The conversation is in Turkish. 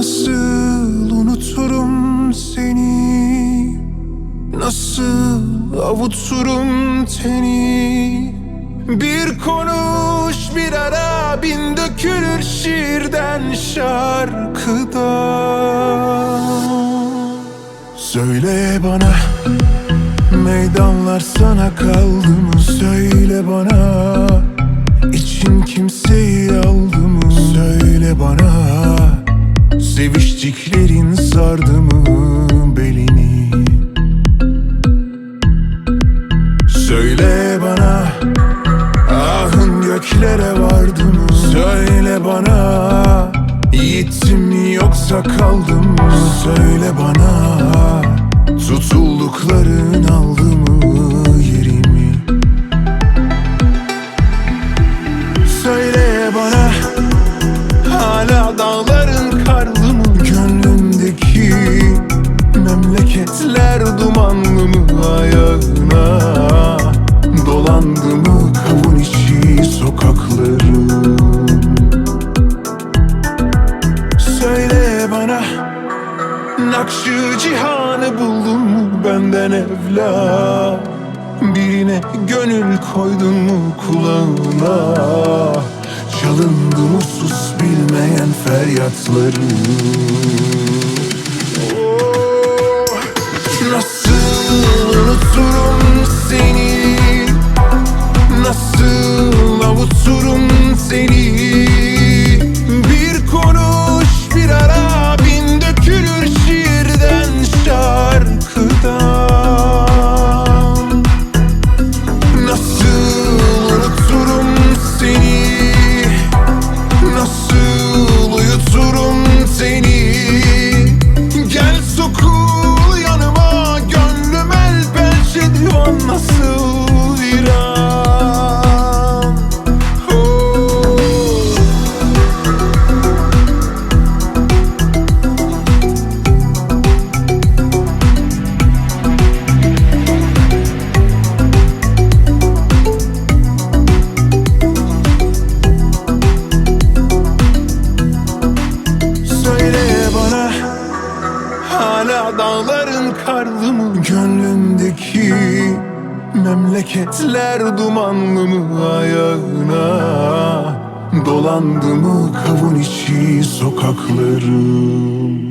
Nasıl unuturum seni? Nasıl avuturum teni Bir konuş bir ara bin dökülür şiirden şarkıda. Söyle bana Meydanlar sana kaldı mı? Söyle bana İçin kimseyi Seviştiklerin sardı mı belini? Söyle bana Ahın göklere vardı mı? Söyle bana mi yoksa kaldım? Söyle bana memleketler dumanlı ayağına? Dolandı mı kavun içi sokakların? Söyle bana Nakşı cihanı buldun mu benden evla Birine gönül koydun mu kulağına Çalındı mı sus bilmeyen feryatları seni karlı mı Gönlümdeki Memleketler dumanlı mı ayağına? Dolandı mı kavun içi sokakları